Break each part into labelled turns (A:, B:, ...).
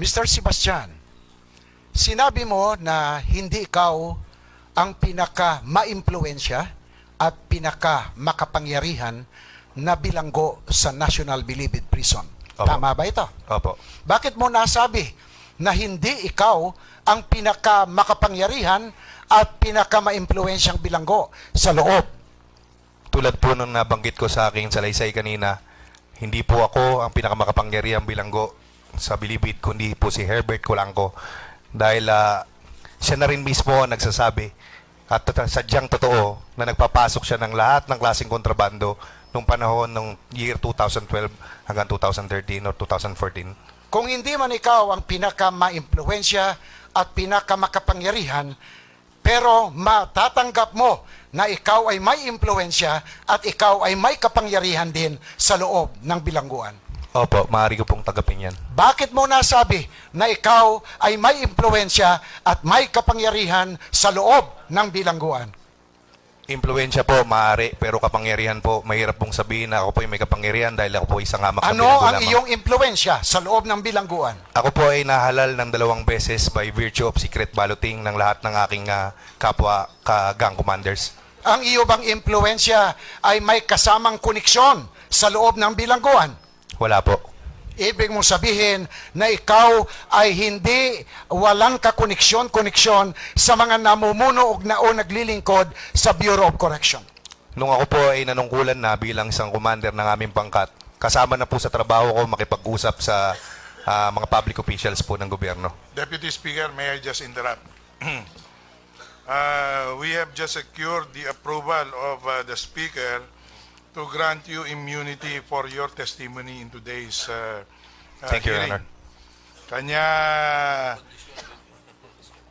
A: Mr. Sebastian, sinabi mo na hindi ikaw ang pinaka maimpluwensya at pinaka makapangyarihan na bilanggo sa National Bilibid Prison.
B: Opo.
A: Tama ba ito?
B: Opo.
A: Bakit mo nasabi na hindi ikaw ang pinaka makapangyarihan at pinaka maimpluwensyang bilanggo sa loob?
B: Tulad po nung nabanggit ko sa aking salaysay kanina, hindi po ako ang pinakamakapangyarihang bilanggo sa Bilibid, kundi po si Herbert Colanco. Dahil ah, siya na rin mismo ang nagsasabi at sadyang totoo na nagpapasok siya ng lahat ng klaseng kontrabando nung panahon ng year 2012 hanggang 2013 or 2014.
A: Kung hindi man ikaw ang pinaka maimpluwensya at pinaka makapangyarihan, pero matatanggap mo na ikaw ay may impluwensya at ikaw ay may kapangyarihan din sa loob ng bilangguan.
B: Opo, maaari ko pong tanggapin yan.
A: Bakit mo nasabi na ikaw ay may impluwensya at may kapangyarihan sa loob ng bilangguan?
B: Impluensya po, maaari, pero kapangyarihan po, mahirap pong sabihin na ako po ay may kapangyarihan dahil ako po isang hamak na
A: Ano
B: bilanggo
A: ang
B: lamang.
A: iyong impluwensya sa loob ng bilangguan?
B: Ako po ay nahalal ng dalawang beses by virtue of secret balloting ng lahat ng aking ah, kapwa ka-gang commanders.
A: Ang iyo bang impluwensya ay may kasamang koneksyon sa loob ng bilangguan?
B: Wala po.
A: Ibig mong sabihin na ikaw ay hindi walang kakoneksyon-koneksyon sa mga namumuno o na o naglilingkod sa Bureau of Correction.
B: Nung ako po ay nanungkulan na bilang isang commander ng aming pangkat, kasama na po sa trabaho ko makipag-usap sa ah, mga public officials po ng gobyerno.
C: Deputy Speaker, may I just interrupt? Uh, we have just secured the approval of uh, the Speaker to grant you immunity for your testimony in today's uh, uh,
B: Thank you, Your
C: hearing.
B: Honor.
C: Kanya,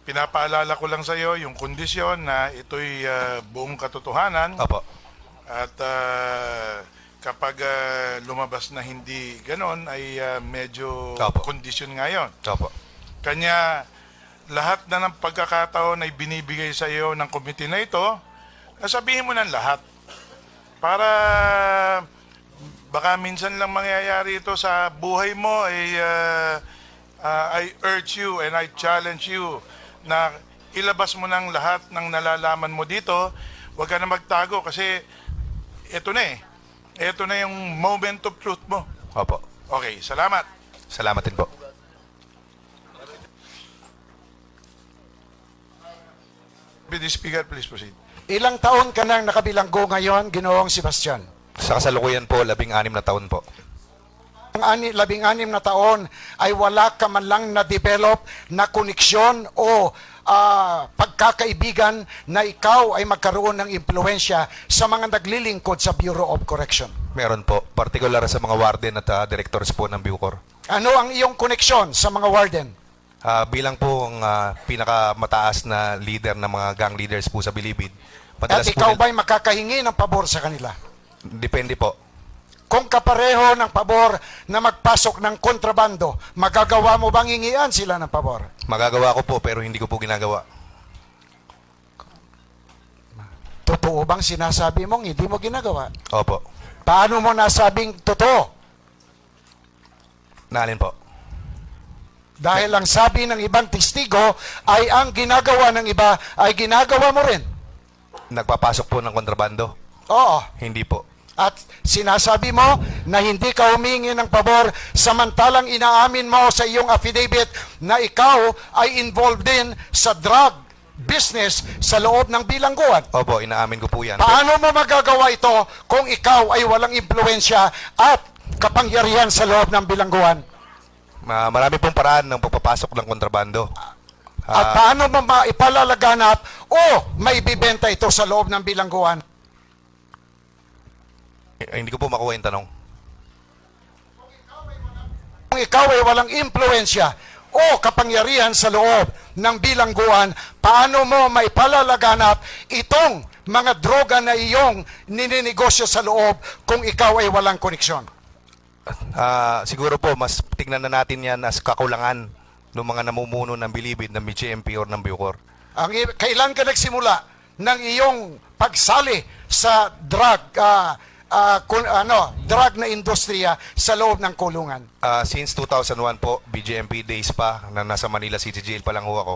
C: pinapaalala ko lang sa iyo yung kondisyon na ito'y uh, buong katotohanan
B: Opo.
C: at uh, kapag uh, lumabas na hindi ganon ay uh, medyo
B: Opo.
C: kondisyon ngayon.
B: Opo.
C: Kanya lahat na ng pagkakataon ay binibigay sa iyo ng committee na ito, sabihin mo ng lahat. Para baka minsan lang mangyayari ito sa buhay mo, ay uh, uh, I urge you and I challenge you na ilabas mo ng lahat ng nalalaman mo dito. Huwag ka na magtago kasi ito na eh. Ito na yung moment of truth mo.
B: Opo.
C: Okay, salamat.
B: Salamat din po.
C: Deputy Speaker, please proceed.
A: Ilang taon ka nang nakabilanggo ngayon, Ginoong Sebastian?
B: Sa kasalukuyan po, labing anim na taon po.
A: Ang ani, labing anim na taon ay wala ka man lang na-develop na koneksyon o ah, pagkakaibigan na ikaw ay magkaroon ng impluensya sa mga naglilingkod sa Bureau of Correction.
B: Meron po, particular sa mga warden at ah, directors po ng Bucor.
A: Ano ang iyong koneksyon sa mga warden?
B: Ah, bilang po ang ah, pinakamataas na leader ng mga gang leaders po sa Bilibid,
A: At
B: po
A: ikaw ba'y makakahingi ng pabor sa kanila?
B: depende po.
A: Kung kapareho ng pabor na magpasok ng kontrabando, magagawa mo bang hingian sila ng pabor?
B: Magagawa ko po pero hindi ko po ginagawa.
A: Totoo bang sinasabi mong hindi mo ginagawa?
B: Opo.
A: Paano mo nasabing totoo?
B: Naalin po.
A: Dahil ang sabi ng ibang testigo ay ang ginagawa ng iba ay ginagawa mo rin.
B: Nagpapasok po ng kontrabando?
A: Oo.
B: Hindi po.
A: At sinasabi mo na hindi ka humingi ng pabor samantalang inaamin mo sa iyong affidavit na ikaw ay involved din sa drug business sa loob ng bilangguan.
B: Opo, inaamin ko po yan.
A: Paano mo magagawa ito kung ikaw ay walang impluensya at kapangyarihan sa loob ng bilangguan?
B: Ma- marami pong paraan ng pagpapasok ng kontrabando.
A: At
B: Ah,
A: paano mo maipalalaganap o maibibenta ito sa loob ng bilangguan?
B: eh, hindi ko po makuha yung tanong.
A: Kung ikaw ay walang impluensya o kapangyarihan sa loob ng bilangguan, paano mo maipalalaganap itong mga droga na iyong nininegosyo sa loob kung ikaw ay walang koneksyon?
B: Ah, siguro po, mas tingnan na natin yan as kakulangan ng mga namumuno ng Bilibid, ng BGMP or ng Bucor.
A: Ang, kailan ka nagsimula ng iyong pagsali sa drug ah, ah, kun- ano, drug na industriya sa loob ng kulungan?
B: Ah, since 2001 po, BJMP days pa, na nasa Manila City Jail pa lang ho ako.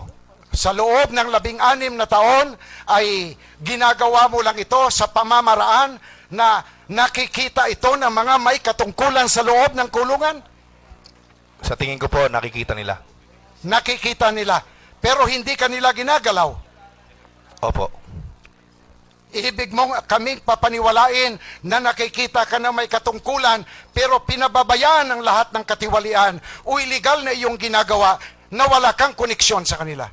A: Sa loob ng labing-anim na taon ay ginagawa mo lang ito sa pamamaraan na nakikita ito ng mga may katungkulan sa loob ng kulungan?
B: Sa tingin ko po, nakikita nila.
A: Nakikita nila. Pero hindi kanila ginagalaw.
B: Opo.
A: Ibig mong kaming papaniwalain na nakikita ka na may katungkulan pero pinababayaan ang lahat ng katiwalian o illegal na iyong ginagawa na wala kang koneksyon sa kanila.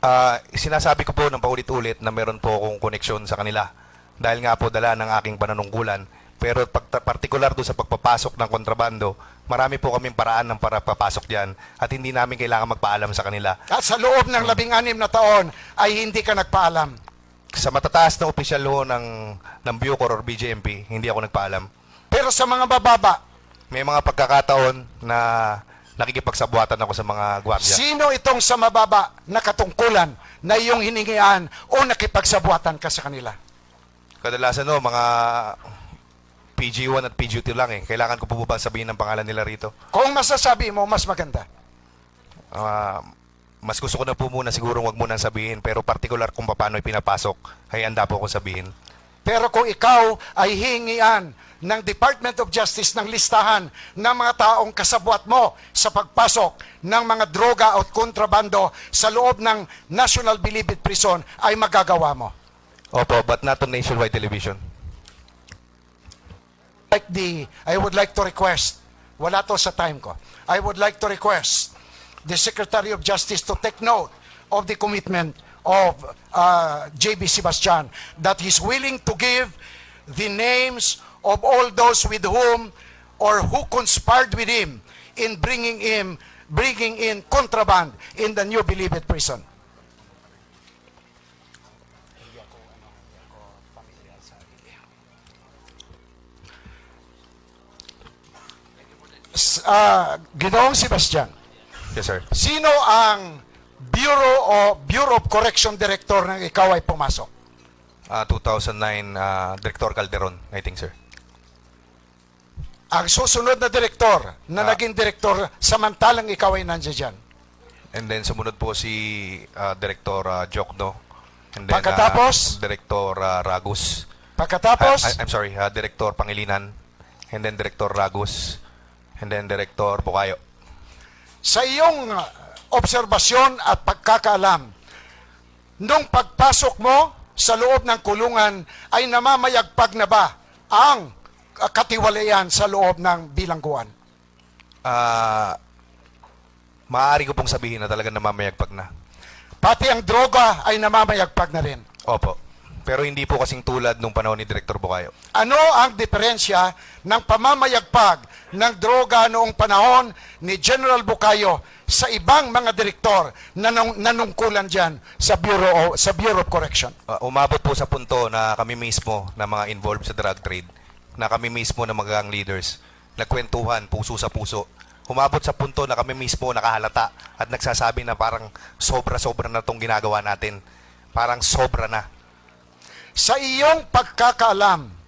B: Ah, sinasabi ko po ng paulit-ulit na meron po akong koneksyon sa kanila. Dahil nga po dala ng aking pananungkulan. Pero pag, particular doon sa pagpapasok ng kontrabando, marami po kaming paraan ng para papasok diyan at hindi namin kailangan magpaalam sa kanila.
A: At sa loob ng labing-anim na taon ay hindi ka nagpaalam.
B: Sa matataas na opisyal ho ng, ng Bucor or BJMP, hindi ako nagpaalam.
A: Pero sa mga bababa,
B: May mga pagkakataon na nakikipagsabuatan ako sa mga gwardiya.
A: sino itong sa mababa na katungkulan na iyong hiningian o nakipagsabuatan ka sa kanila?
B: Kadalasan no, mga PG1 at PG2 lang eh. Kailangan ko po ba sabihin ng pangalan nila rito?
A: Kung masasabi mo, mas maganda.
B: Ah, mas gusto ko na po muna siguro wag mo nang sabihin pero particular kung paano ipinapasok ay anda po ako sabihin.
A: Pero kung ikaw ay hingian ng Department of Justice ng listahan ng mga taong kasabwat mo sa pagpasok ng mga droga at kontrabando sa loob ng National Bilibid Prison, ay magagawa mo.
B: Opo, but not on nationwide television.
A: Like the, I would like to request, wala to sa time ko, I would like to request the Secretary of Justice to take note of the commitment of uh, JB Sebastian that he's willing to give the names of all those with whom or who conspired with him in bringing him bringing in contraband in the new Bilibid prison. Ah, Ginoong Sebastian,
B: Yes, sir.
A: Sino ang Bureau o Bureau of Correction Director nang ikaw ay pumasok?
B: Ah, 2009 ah, Director Calderon, I think, sir.
A: Ang susunod na direktor na
B: Ah.
A: naging direktor samantalang ikaw ay nandiyan dyan.
B: And then sumunod po si ah, Director ah, Jokno. And then
A: Pagkatapos?
B: ah, Director ah, Ragus.
A: Pagkatapos,
B: I, am sorry, ah, Director Pangilinan. And then Director Ragus. And then Director Bukayo.
A: sa iyong uh, obserbasyon at pagkakaalam, nung pagpasok mo sa loob ng kulungan ay namamayagpag na ba ang uh, katiwalayan sa loob ng bilangguan?
B: Ah, maaari ko pong sabihin na talaga namamayagpag na.
A: Pati ang droga ay namamayagpag na rin.
B: Opo. Pero hindi po kasing tulad nung panahon ni Director Bukayo.
A: Ano ang diferensya ng pamamayagpag ng droga noong panahon ni General Bukayo sa ibang mga direktor na nung- nanungkulan dyan sa Bureau, sa Bureau of Correction?
B: Uh, umabot po sa punto na kami mismo na mga involved sa drug trade, na kami mismo na mga gang leaders, nagkwentuhan puso sa puso. Umabot sa punto na kami mismo nakahalata at nagsasabi na parang sobra-sobra na itong ginagawa natin. Parang sobra na.
A: Sa iyong pagkakaalam,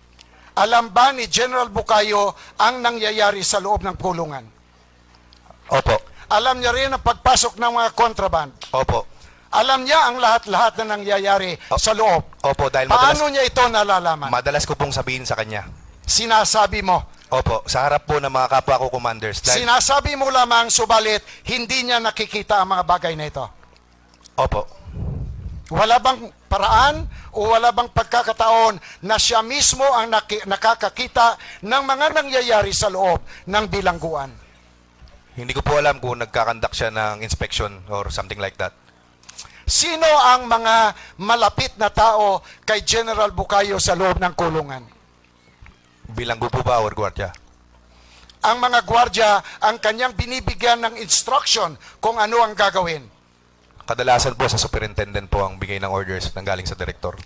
A: alam ba ni General Bukayo ang nangyayari sa loob ng kulungan?
B: Opo.
A: Alam niya rin ang pagpasok ng mga contraband.
B: Opo.
A: Alam niya ang lahat-lahat na nangyayari
B: O-
A: sa loob.
B: Opo, dahil madalas,
A: Paano niya ito nalalaman?
B: madalas ko pong sabihin sa kanya.
A: Sinasabi mo.
B: Opo, sa harap po ng mga kapwa ko commanders. Dahil,
A: Sinasabi mo lamang, subalit, hindi niya nakikita ang mga bagay na ito.
B: opo.
A: Wala bang paraan o wala bang pagkakataon na siya mismo ang nakakakita ng mga nangyayari sa loob ng bilangguan?
B: Hindi ko po alam kung nagkakandak siya ng inspection or something like that.
A: Sino ang mga malapit na tao kay General Bukayo sa loob ng kulungan?
B: Bilanggo po ba or gwardiya?
A: Ang mga gwardya ang kanyang binibigyan ng instruction kung ano ang gagawin.
B: Kadalasan po sa superintendent po ang bigay ng orders ng galing sa direktor.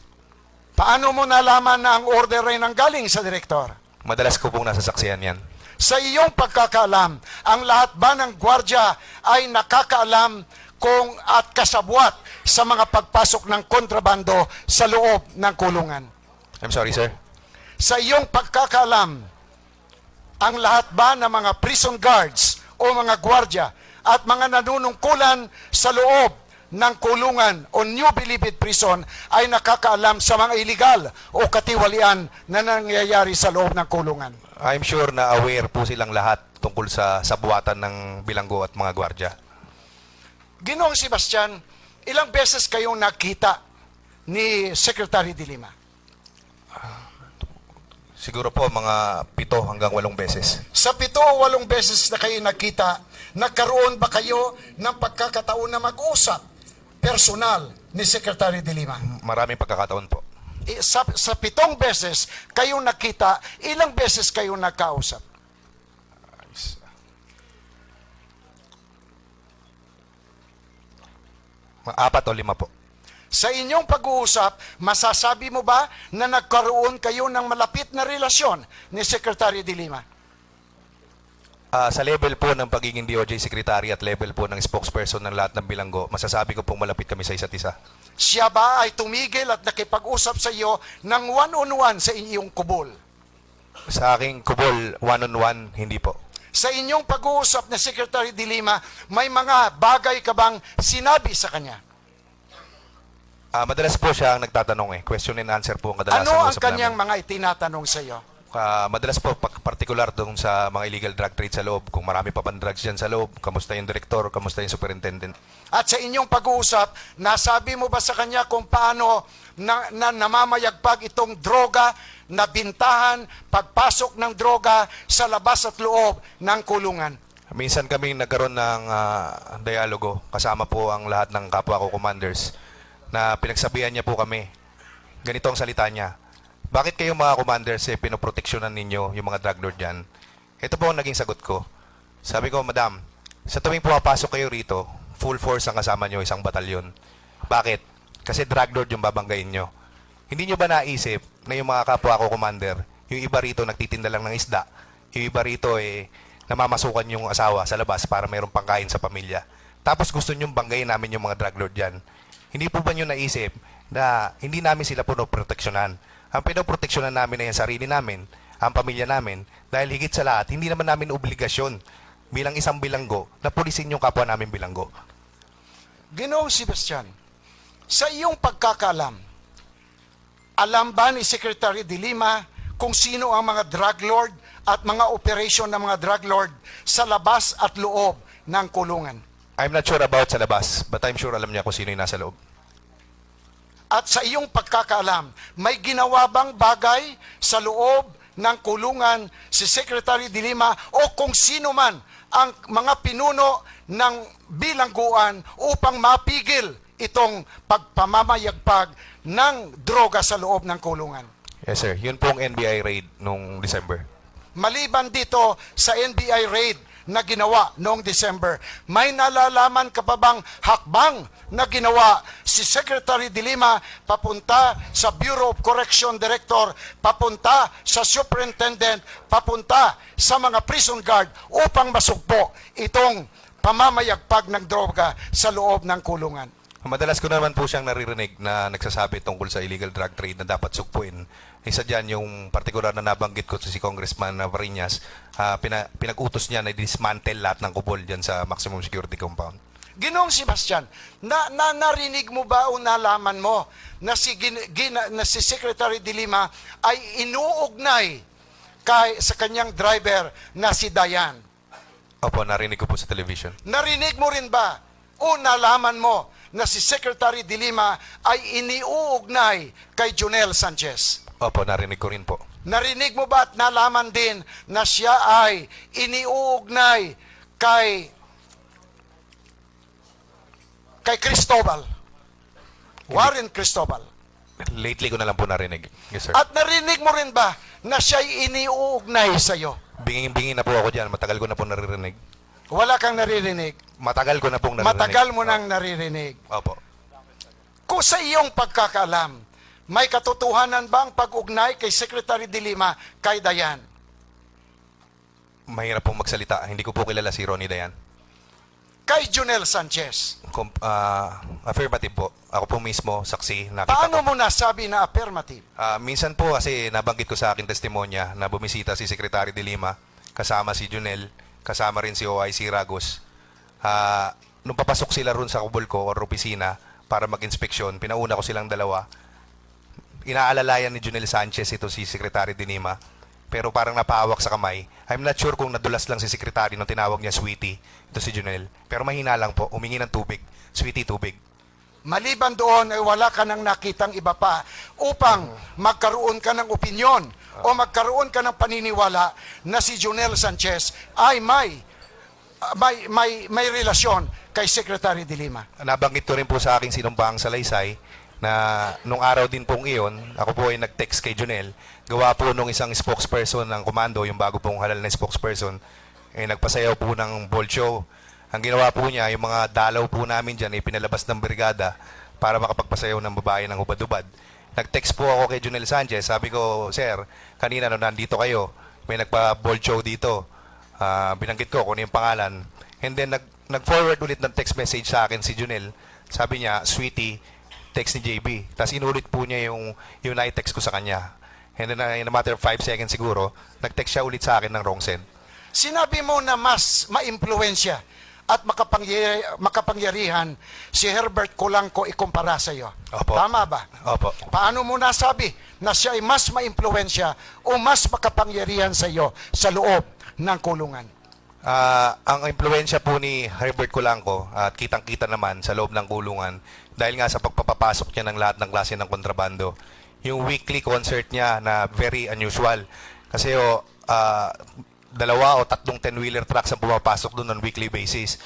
A: Paano mo nalaman na ang order ay nanggaling sa direktor?
B: Madalas ko pong nasasaksihan yan.
A: Sa iyong pagkakaalam, ang lahat ba ng gwardya ay nakakaalam kung at kasabwat sa mga pagpasok ng kontrabando sa loob ng kulungan?
B: I'm sorry, sir.
A: sa iyong pagkakaalam, ang lahat ba ng mga prison guards o mga gwardya at mga nanunungkulan sa loob ng kulungan o New Bilibid Prison ay nakakaalam sa mga iligal o katiwalian na nangyayari sa loob ng kulungan?
B: I'm sure na aware po silang lahat tungkol sa sabuatan ng bilanggo at mga gwardya.
A: Ginoong Sebastian, ilang beses kayong nakita ni Secretary de Lima?
B: Siguro po mga pito hanggang walong beses.
A: Sa pito o walong beses na kayo nakita, nagkaroon ba kayo ng pagkakataon na mag-usap personal ni Secretary de Lima?
B: Maraming pagkakataon po.
A: I- Sa, sa pitong beses kayong nakita, ilang beses kayong nagkausap?
B: Mga apat o lima po.
A: Sa inyong pag-uusap, masasabi mo ba na nagkaroon kayo ng malapit na relasyon ni Secretary de Lima?
B: Ah, sa level po ng pagiging DOJ Secretary at level po ng spokesperson ng lahat ng bilanggo, masasabi ko pong malapit kami sa isa't isa.
A: Siya ba ay tumigil at nakipag-usap sa iyo ng one-on-one sa inyong kubol?
B: Sa aking kubol, one-on-one, hindi po.
A: Sa inyong pag-uusap na Secretary de Lima, may mga bagay ka bang sinabi sa kanya?
B: Ah, madalas po siya ang nagtatanong eh. Question and answer po ang kadalasan
A: Ano ang kanyang
B: namin.
A: mga itinatanong sa iyo?
B: Ah, madalas po particular doon sa mga illegal drug trade sa loob. Kung marami pa pang drugs dyan sa loob, kamusta yung direktor, kamusta yung superintendent.
A: At sa inyong pag-uusap, nasabi mo ba sa kanya kung paano na, na namamayagpag itong droga, na bintahan, pagpasok ng droga sa labas at loob ng kulungan?
B: Minsan kami nagkaroon ng ah, dialogo kasama po ang lahat ng kapwa ko commanders na pinagsabihan niya po kami. Ganito ang salita niya. Bakit kayo mga commanders eh, pinoproteksyonan ninyo yung mga drug lord dyan? Ito po ang naging sagot ko. Sabi ko, Madam, sa tuwing pumapasok kayo rito, full force ang kasama nyo, isang batalyon. Bakit? Kasi drug lord yung babanggain nyo. Hindi nyo ba naisip na yung mga kapwa ko commander, yung iba rito nagtitinda lang ng isda, yung iba rito eh, namamasukan yung asawa sa labas para mayroong pangkain sa pamilya. Tapos gusto nyong banggayin namin yung mga drug lord dyan. Hindi po ba nyo naisip na hindi namin sila pinoproteksyonan? Ang pinoproteksyonan namin ay ang sarili namin, ang pamilya namin, dahil higit sa lahat, hindi naman namin obligasyon bilang isang bilanggo na pulisin yung kapwa namin bilanggo.
A: Ginoong Sebastian, sa iyong pagkakalam, alam ba ni Secretary de Lima kung sino ang mga drug lord at mga operasyon ng mga drug lord sa labas at loob ng kulungan?
B: I'm not sure about sa labas, but I'm sure alam niya kung sino yung nasa loob.
A: At sa iyong pagkakaalam, may ginawa bang bagay sa loob ng kulungan si Secretary de Lima o kung sino man ang mga pinuno ng bilangguan upang mapigil itong pagpamamayagpag ng droga sa loob ng kulungan?
B: Yes, sir. Yun pong NBI raid nung December.
A: Maliban dito sa NBI raid na ginawa noong December, may nalalaman ka pa bang hakbang na ginawa si Secretary de Lima papunta sa Bureau of Correction Director, papunta sa Superintendent, papunta sa mga prison guard upang masugpo itong pamamayagpag ng droga sa loob ng kulungan?
B: Madalas ko naman po siyang naririnig na nagsasabi tungkol sa illegal drug trade na dapat sukpuin. Isa dyan yung partikular na nabanggit ko si Congressman Varinas, ah, pina- pinag-utos niya na dismantle lahat ng kubol dyan sa maximum security compound.
A: Ginoong Sebastian, na, na narinig mo ba o nalaman mo na si, gin, gina- na si Secretary de Lima ay inuugnay kay, sa kanyang driver na si Dayan?
B: Opo, narinig ko po sa television.
A: Narinig mo rin ba o nalaman mo na si Secretary de Lima ay iniuugnay kay Junel Sanchez?
B: Opo, narinig ko rin po.
A: Narinig mo ba at nalaman din na siya ay iniuugnay kay kay Cristobal? Warren Cristobal.
B: Lately ko na lang po narinig. Yes, sir.
A: At narinig mo rin ba na siya ay iniuugnay sa iyo?
B: Binging-bingi na po ako dyan. Matagal ko na po naririnig.
A: Wala kang naririnig.
B: Matagal ko na pong naririnig.
A: Matagal mo nang naririnig.
B: Opo.
A: Kung sa iyong pagkakaalam, may katotohanan ba ang pag-ugnay kay Secretary de Lima kay Dayan?
B: Mahirap pong magsalita. Hindi ko po kilala si Ronnie Dayan.
A: kay Junel Sanchez.
B: Com- ah, affirmative po. Ako po mismo, saksi, nakita
A: Paano
B: ko.
A: mo nasabi na affirmative?
B: Ah, minsan po kasi nabanggit ko sa akin testimonya na bumisita si Secretary de Lima, kasama si Junel, kasama rin si OIC Ragos. Ah, nung papasok sila ron sa kubol ko or opisina para mag-inspeksyon, pinauna ko silang dalawa. Inaalalayan ni Junel Sanchez ito si Secretary de Lima. Pero parang napaawak sa kamay. I'm not sure kung nadulas lang si Secretary nung tinawag niya Sweetie. Ito si Junel. Pero mahina lang po. Umingi ng tubig. Sweetie, tubig.
A: Maliban doon ay wala ka nang nakitang iba pa upang magkaroon ka ng opinyon o magkaroon ka ng paniniwala na si Junel Sanchez ay may may may, may relasyon kay Secretary de Lima.
B: nabanggit ko rin po sa aking sinumpang salaysay na nung araw din pong iyon, ako po ay nag-text kay Junel. Gawa po nung isang spokesperson ng komando, yung bago pong halal na spokesperson, eh, nagpasayaw po ng ball show. Ang ginawa po niya, yung mga dalaw po namin dyan, ay pinalabas ng brigada para makapagpasayaw ng babae ng hubad-hubad. Nag-text po ako kay Junel Sanchez. Sabi ko, Sir, kanina nung nandito kayo, may nagpa-ball show dito. Ah, binanggit ko kung ano yung pangalan. And then, nag, nag-forward ulit ng text message sa akin si Junel. Sabi niya, Sweetie, text ni JB. Tapos inulit po niya yung, yung na-text ko sa kanya. And then, uh, in a matter of 5 seconds siguro, nag-text siya ulit sa akin ng wrong send.
A: Sinabi mo na mas maimpluwensya at makapangyari, makapangyarihan si Herbert Colanco ikumpara sa iyo.
B: Opo.
A: Tama ba?
B: Opo.
A: Paano mo nasabi na siya ay mas maimpluwensya o mas makapangyarihan sa iyo sa loob ng kulungan?
B: Ah, ang impluensya po ni Herbert Colanco at kitang-kita naman sa loob ng kulungan dahil nga sa pagpapapasok niya ng lahat ng klase ng kontrabando. Yung weekly concert niya na very unusual. Kasi o dalawa o tatlong 10-wheeler trucks ang pumapasok doon on weekly basis.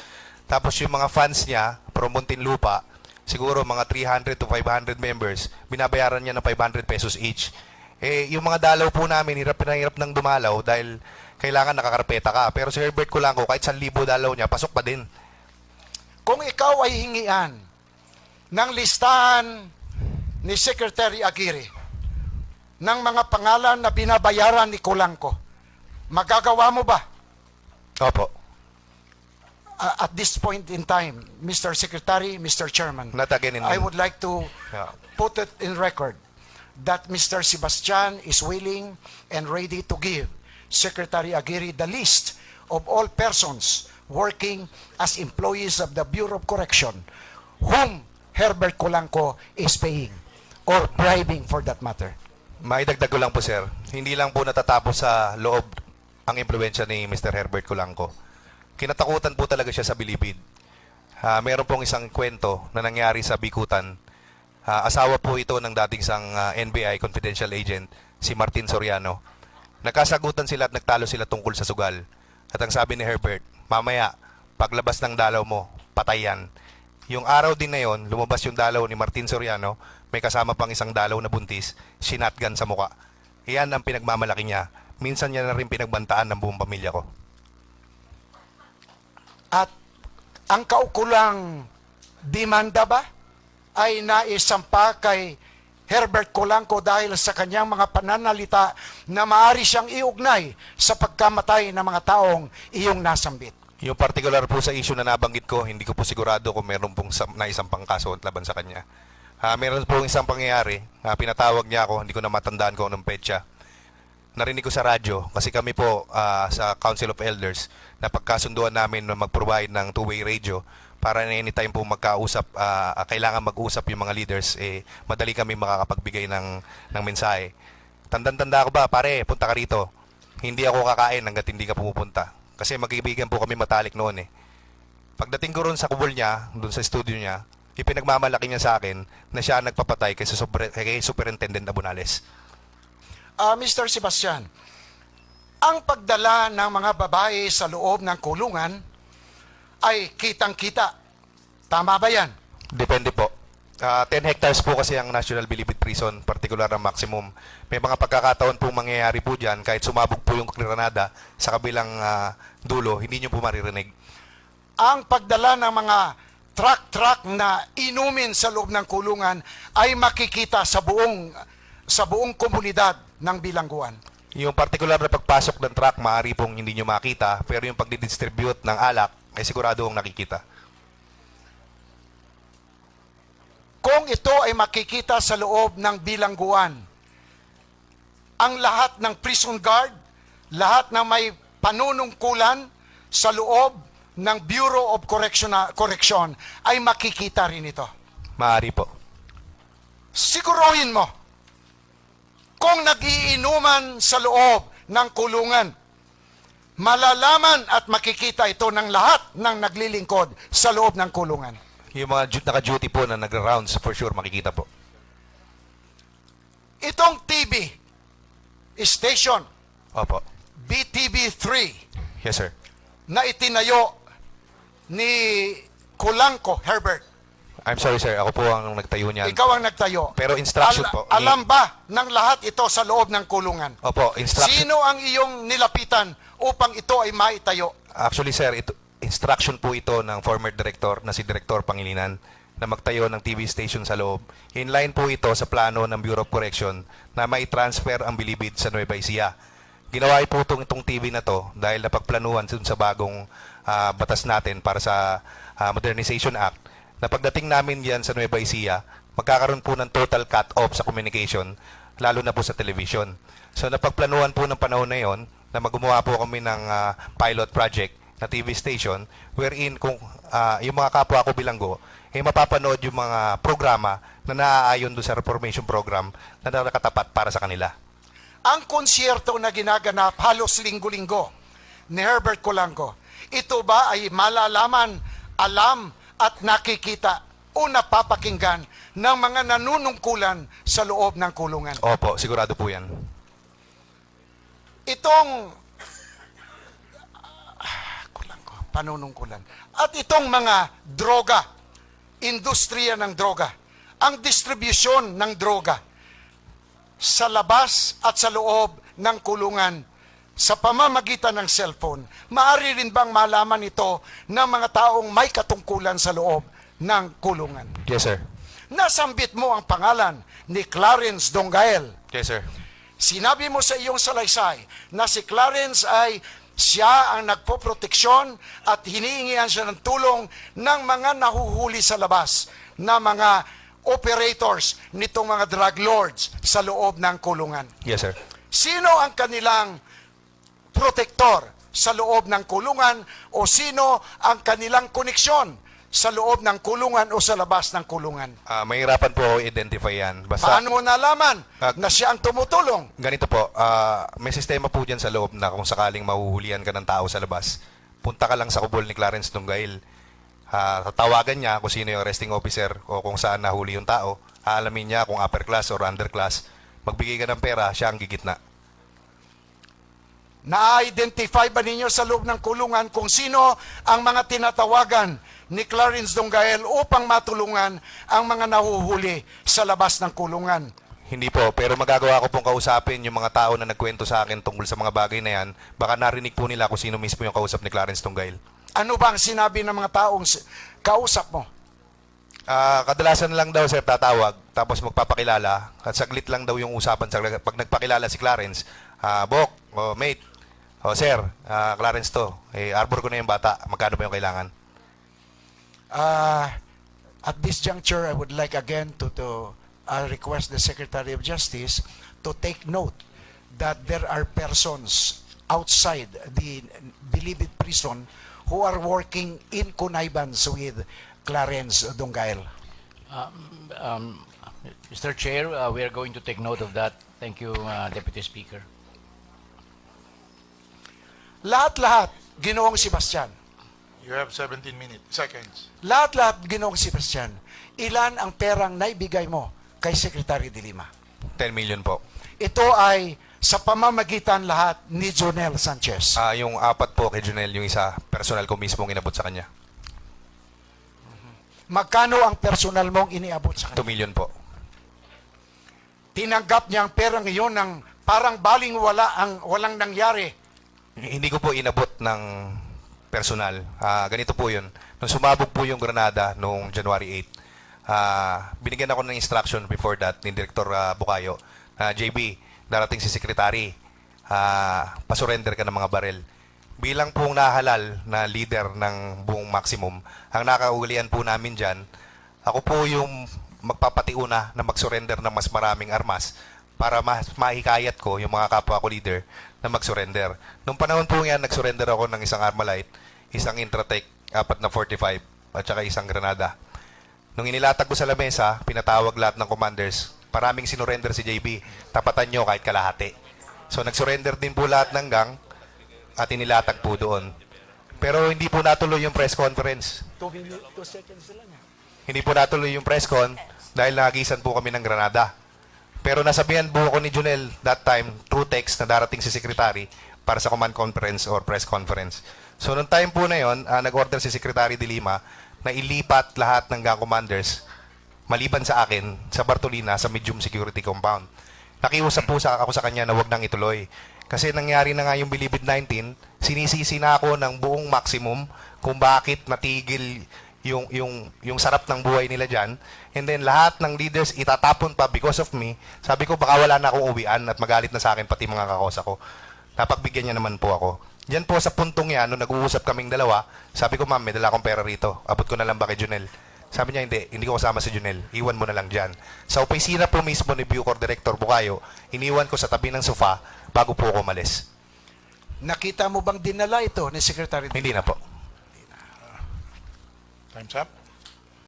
B: Tapos yung mga fans niya, from Muntinlupa, siguro mga 300 to 500 members, binabayaran niya ng 500 pesos each. Eh, yung mga dalaw po namin, hirap na hirap ng dumalaw dahil kailangan nakakarpeta ka. Pero si Herbert Kulanco, kahit 1,000 dalaw niya, pasok pa din.
A: Kung ikaw ay hingian ng listahan ni Secretary Aguirre ng mga pangalan na binabayaran ni Colanco, magagawa mo ba
B: Opo.
A: uh, at this point in time, Mr. Secretary, Mr. Chairman?
B: Not again in
A: I would like to
B: Yeah.
A: put it in record that Mr. Sebastian is willing and ready to give Secretary Aguirre the list of all persons working as employees of the Bureau of Correction whom Herbert Colanco is paying or bribing for that matter.
B: Maidagdag ko lang po, sir. Hindi lang po natatapos sa loob ang impluensya ni Mr. Herbert Kulanco. Kinatakutan po talaga siya sa bilibid. Ah, meron pong isang kwento na nangyari sa Bikutan. Ah, asawa po ito ng dating isang ah, NBI confidential agent, si Martin Soriano. Nagkasagutan sila at nagtalo sila tungkol sa sugal. At ang sabi ni Herbert, mamaya, paglabas ng dalaw mo, patay yan. Yung araw din na yon, lumabas yung dalaw ni Martin Soriano, may kasama pang isang dalaw na buntis, sinatgan sa muka. Iyan ang pinagmamalaki niya. Minsan niya na rin pinagbantaan ng buong pamilya ko.
A: At ang kaukulang demanda ba ay naisampa kay Herbert Colanco dahil sa kanyang mga pananalita na maari siyang iugnay sa pagkamatay ng mga taong iyong nasambit.
B: Yung particular po sa issue na nabanggit ko, hindi ko po sigurado kung meron pong sam- na isang pangkaso laban sa kanya. Ah, meron po isang pangyayari, ah, pinatawag niya ako, hindi ko na matandaan kung anong petsa. Narinig ko sa radyo, kasi kami po ah, sa Council of Elders, na pagkasunduan namin na mag-provide ng two-way radio para na anytime po magkausap, ah, kailangan mag-usap yung mga leaders, eh, madali kami makakapagbigay ng, ng mensahe. Tandan-tanda ko ba, pare, punta ka rito. Hindi ako kakain hanggat hindi ka pumupunta. Kasi magkaibigan po kami matalik noon eh. Pagdating ko ron sa kubol niya, doon sa studio niya, ipinagmamalaki niya sa akin na siya nagpapatay kay, super, kay Superintendent Abunales.
A: Ah, Mr. Sebastian, ang pagdala ng mga babae sa loob ng kulungan ay kitang-kita. Tama ba yan?
B: Depende po. Ah, 10 hectares po kasi ang National Bilibid Prison, particular ang maximum. May mga pagkakataon po mangyayari po dyan, kahit sumabog po yung granada sa kabilang ah, dulo, hindi nyo po maririnig.
A: ang pagdala ng mga truck-truck na inumin sa loob ng kulungan ay makikita sa buong sa buong komunidad ng bilangguan.
B: Yung particular na pagpasok ng truck, maaari pong hindi nyo makita, pero yung pagdidistribute ng alak, ay sigurado kong nakikita.
A: Kung ito ay makikita sa loob ng bilangguan, ang lahat ng prison guard, lahat na may panunungkulan sa loob ng Bureau of Correction, Correction ay makikita rin ito.
B: Maari po.
A: Siguruhin mo kung nagiinuman sa loob ng kulungan, malalaman at makikita ito ng lahat ng naglilingkod sa loob ng kulungan.
B: Yung mga naka-duty po na nagra-rounds, for sure makikita po.
A: Itong TV station,
B: Opo.
A: BTV3,
B: Yes, sir.
A: na itinayo ni Kulangko Herbert.
B: I'm sorry, sir. Ako po ang nagtayo niyan.
A: Ikaw ang nagtayo.
B: Pero instruction
A: Ala-
B: po, ni-
A: Alam ba ng lahat ito sa loob ng kulungan?
B: Opo, instruction.
A: Sino ang iyong nilapitan upang ito ay maitayo?
B: Actually, sir, ito, instruction po ito ng former director na si Director Pangilinan na magtayo ng TV station sa loob. In line po ito sa plano ng Bureau of Correction na mai-transfer ang bilibid sa Nueva Ecija. Ginawa po itong, itong TV na to dahil napagplanuhan dun sa bagong ah, batas natin para sa ah, Modernization Act na pagdating namin yan sa Nueva Ecija, magkakaroon po ng total cut-off sa communication, lalo na po sa television. So napagplanuhan po ng panahon na yon na magumawa po kami ng ah, pilot project na TV station wherein kung ah, yung mga kapwa ko bilanggo eh mapapanood yung mga programa na naaayon doon sa reformation program na nakatapat para sa kanila.
A: Ang konsyerto na ginaganap halos linggo-linggo ni Herbert Colanco, ito ba ay malalaman, alam at nakikita o napapakinggan ng mga nanunungkulan sa loob ng kulungan?
B: Opo, sigurado po yan.
A: Itong ah, Colanco, panunungkulan. At itong mga droga, industriya ng droga, ang distribusyon ng droga sa labas at sa loob ng kulungan sa pamamagitan ng cellphone, maaari rin bang malaman ito ng mga taong may katungkulan sa loob ng kulungan?
B: Yes, sir.
A: Nasambit mo ang pangalan ni Clarence Dongael.
B: Yes, sir.
A: Sinabi mo sa iyong salaysay na si Clarence ay siya ang nagpoproteksyon at hinihingihan siya ng tulong ng mga nahuhuli sa labas na mga operators nitong mga drug lords sa loob ng kulungan.
B: Yes, sir.
A: Sino ang kanilang protektor sa loob ng kulungan o sino ang kanilang koneksyon sa loob ng kulungan o sa labas ng kulungan?
B: Ah, mahirapan po identify yan. Basta
A: Paano mo nalaman
B: Ah.
A: na siya ang tumutulong?
B: ganito po, ah, may sistema po dyan sa loob na kung sakaling mahuhulihan ka ng tao sa labas, punta ka lang sa kubol ni Clarence Dunggail. Ah, tatawagan niya kung sino yung arresting officer o kung saan nahuli yung tao. Aalamin niya kung upper class or under class. Magbigay ka ng pera, siya ang gigitna.
A: Na-identify ba ninyo sa loob ng kulungan kung sino ang mga tinatawagan ni Clarence Dongael upang matulungan ang mga nahuhuli sa labas ng kulungan?
B: Hindi po, pero magagawa ko pong kausapin yung mga tao na nagkwento sa akin tungkol sa mga bagay na yan. Baka narinig po nila kung sino mismo yung kausap ni Clarence Tunggail.
A: Ano ba ang sinabi ng mga taong kausap mo?
B: Ah, kadalasan lang daw sir tatawag tapos magpapakilala at saglit lang daw yung usapan sa pag nagpakilala si Clarence, ah Bok, oh, mate, oh sir, ah, Clarence to, eh arbor ko na yung bata, magkano ba yung kailangan?
A: Uh, at this juncture, I would like again to, to uh, request the Secretary of Justice to take note that there are persons outside the Bilibid prison who are working in connivance with Clarence Dongael.
D: Um, Mr. Chair, uh, we are going to take note of that. Thank you, uh, Deputy Speaker.
A: Lahat-lahat, ginoong Sebastian.
C: You have 17 minutes, seconds.
A: Lahat-lahat, ginoong Sebastian. Ilan ang perang naibigay mo kay Secretary de Lima?
B: 10 million po.
A: Ito ay sa pamamagitan lahat ni Jonel Sanchez.
B: Ah, yung apat po kay Junel, yung isa, personal ko mismo inabot sa kanya.
A: Magkano ang personal mong iniabot sa
B: 2
A: kanya?
B: million po.
A: Tinanggap niya ang perang iyon ng parang baling wala ang walang nangyari.
B: Hindi ko po inabot ng personal. Ah, ganito po yun. Nung sumabog po yung Granada noong January 8, ah, binigyan ako ng instruction before that ni Director ah, Bukayo na JB, darating si Secretary, ah, pasurrender ka ng mga barel. Bilang pong nahalal na leader ng buong maximum, ang nakaulian po namin dyan, ako po yung magpapatiuna na mag-surrender ng mas maraming armas para mas mahikayat ko yung mga kapwa ko leader na mag-surrender. Nung panahon po yan, nag-surrender ako ng isang Armalite, isang Intratec, apat na 45, at saka isang Granada. Nung inilatag ko sa lamesa, pinatawag lahat ng commanders, paraming sinurrender si JB, tapatan nyo kahit kalahati. So nag-surrender din po lahat ng gang at inilatag po doon. Pero hindi po natuloy yung press conference. Hindi po natuloy yung press con dahil nagisan po kami ng Granada. Pero nasabihan po ako ni Junel that time through text na darating si Secretary para sa command conference or press conference. So noong time po na yon, ah, nag-order si Secretary de Lima na ilipat lahat ng gang commanders maliban sa akin sa Bartolina sa medium security compound. Nakiusap po sa ako sa kanya na wag nang ituloy. Kasi nangyari na nga yung Bilibid 19, sinisisi na ako ng buong maximum kung bakit natigil yung yung yung sarap ng buhay nila diyan and then lahat ng leaders itatapon pa because of me sabi ko baka wala na akong uwian at magalit na sa akin pati mga kakosa ko napagbigyan niya naman po ako Diyan po sa puntong yan, nung nag-uusap kaming dalawa, sabi ko, ma'am, may dala akong pera rito. Abot ko na lang ba kay Junel? Sabi niya, hindi, hindi ko kasama si Junel. Iwan mo na lang dyan. Sa opisina po mismo ni Bucor Director Bukayo, iniwan ko sa tabi ng sofa bago po ako umalis.
A: Nakita mo bang dinala ito ni Secretary?
B: Hindi na po.
C: Time's up.